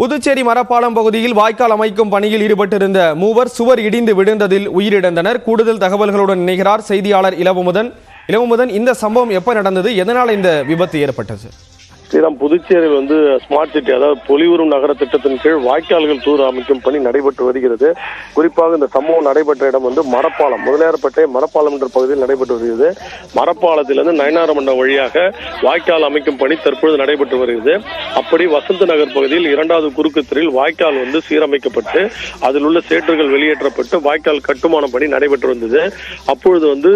புதுச்சேரி மரப்பாலம் பகுதியில் வாய்க்கால் அமைக்கும் பணியில் ஈடுபட்டிருந்த மூவர் சுவர் இடிந்து விழுந்ததில் உயிரிழந்தனர். கூடுதல் தகவல்களுடன் இணைகிறார் செய்தியாளர் இளவுமுதன் இளவமுதன் இந்த சம்பவம் எப்போ நடந்தது? எதனால் இந்த விபத்து ஏற்பட்டது? ஸ்ரீராம் புதுச்சேரியில் வந்து ஸ்மார்ட் சிட்டி அதாவது பொலிவுறும் நகர திட்டத்தின் கீழ் வாய்க்கால்கள் தூர் அமைக்கும் பணி நடைபெற்று வருகிறது. குறிப்பாக இந்த சம்பவம் நடைபெற்ற இடம் வந்து மரப்பாலம் முதலியார்பேட்டை மரப்பாலம் என்ற பகுதியில் நடைபெற்று வருகிறது. மரப்பாலத்திலிருந்து நயனாரமண்டம் வழியாக வாய்க்கால் அமைக்கும் பணி தற்பொழுது நடைபெற்று வருகிறது. அப்படி வசந்த நகர் பகுதியில் இரண்டாவது குறுக்கு தெருவில் வாய்க்கால் வந்து சீரமைக்கப்பட்டு அதில் உள்ள சேற்றுகள் வெளியேற்றப்பட்டு வாய்க்கால் கட்டுமான பணி நடைபெற்று வந்தது. அப்பொழுது வந்து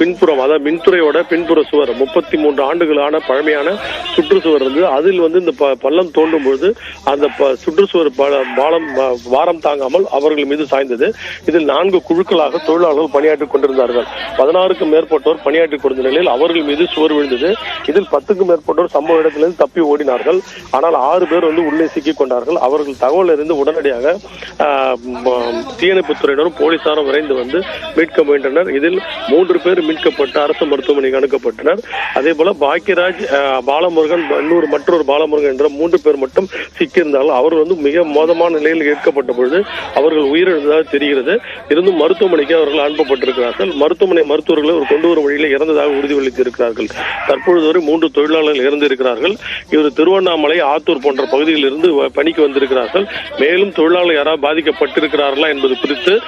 பின்புறம் அதாவது மின்துறையோட பின்புற சுவர் முப்பத்தி மூன்று ஆண்டுகளான பழமையான சுற்று சுற்றுச்சுவர் இருந்தது அதில் வந்து இந்த ப- பள்ளம் தோண்டும் பொழுது அந்த ப- சுற்றுச்சுவர் பாலம் வாரம் தாங்காமல் அவர்கள் மீது சாய்ந்தது. இதில் நான்கு குழுக்களாக தொழிலாளர்கள் பணியாற்றிக் கொண்டிருந்தார்கள். பதினாறுக்கும் மேற்பட்டோர் பணியாற்றிக் கொண்டிருந்த நிலையில் அவர்கள் மீது சுவர் விழுந்தது. இதில் பத்துக்கும் மேற்பட்டோர் சம்பவ இடத்திலிருந்து தப்பி ஓடினார்கள். ஆனால் ஆறு பேர் வந்து உள்ளே சிக்கிக் கொண்டார்கள். அவர்கள் தகவல் அறிந்து உடனடியாக ஆஹ், துறையினரும் தீயணைப்புத்துறையினரும் போலீசாரும் விரைந்து வந்து மீட்க முயன்றனர். இதில் மூன்று பேர் மீட்கப்பட்டு அரசு மருத்துவமனைக்கு அனுப்பப்பட்டனர். அதே போல பாக்கியராஜ் பாலமுருகன் இன்னொரு மற்றொரு பாலமுருகன் என்ற மூன்று பேர் மட்டும் சிக்கியிருந்தார்கள். அவர்கள் வந்து மிக மோதமான நிலையில் கேட்கப்பட்ட பொழுது அவர்கள் உயிரிழந்ததாக தெரிகிறது. இருந்தும் மருத்துவமனைக்கு அவர்கள் அனுப்பப்பட்டிருக்கிறார்கள். மருத்துவமனை மருத்துவர்களை ஒரு கொண்டு வரும் வழியில் இறந்ததாக உறுதியளித்திருக்கிறார்கள். தற்பொழுது வரை மூன்று தொழிலாளர்கள் இறந்திருக்கிறார்கள். இவர் திருவண்ணாமலை ஆத்தூர் போன்ற பகுதியில் இருந்து வ- பணிக்கு வந்திருக்கிறார்கள். மேலும் தொழிலாளர் யாராவது பாதிக்கப்பட்டிருக்கிறார்களா என்பது குறித்து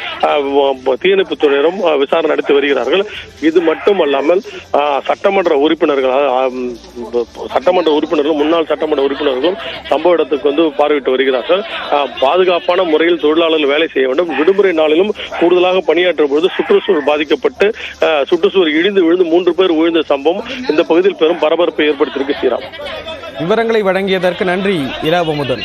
தீயணைப்பு துறையினரும் விசாரணை நடத்தி வருகிறார்கள். இது மட்டுமல்லாமல் அல்லாமல் சட்டமன்ற உறுப்பினர்கள் சட்டமன்ற உறுப்பினர்களும் முன்னாள் சட்டமன்ற உறுப்பினர்களும் சம்பவ இடத்துக்கு வந்து பார்வையிட்டு வருகிறார்கள். பாதுகாப்பான முறையில் தொழிலாளர்கள் வேலை செய்ய வேண்டும். விடுமுறை நாளிலும் கூடுதலாக பணியாற்றும் பொழுது சுற்றுச்சூழல் பாதிக்கப்பட்டு சுற்றுச்சூழல் இடிந்து விழுந்து மூன்று பேர் உயர்ந்த சம்பவம் இந்த பகுதியில் பெரும் பரபரப்பை ஏற்படுத்தியிருக்கு ஸ்ரீராம். விவரங்களை வழங்கியதற்கு நன்றி. இளவமுதன்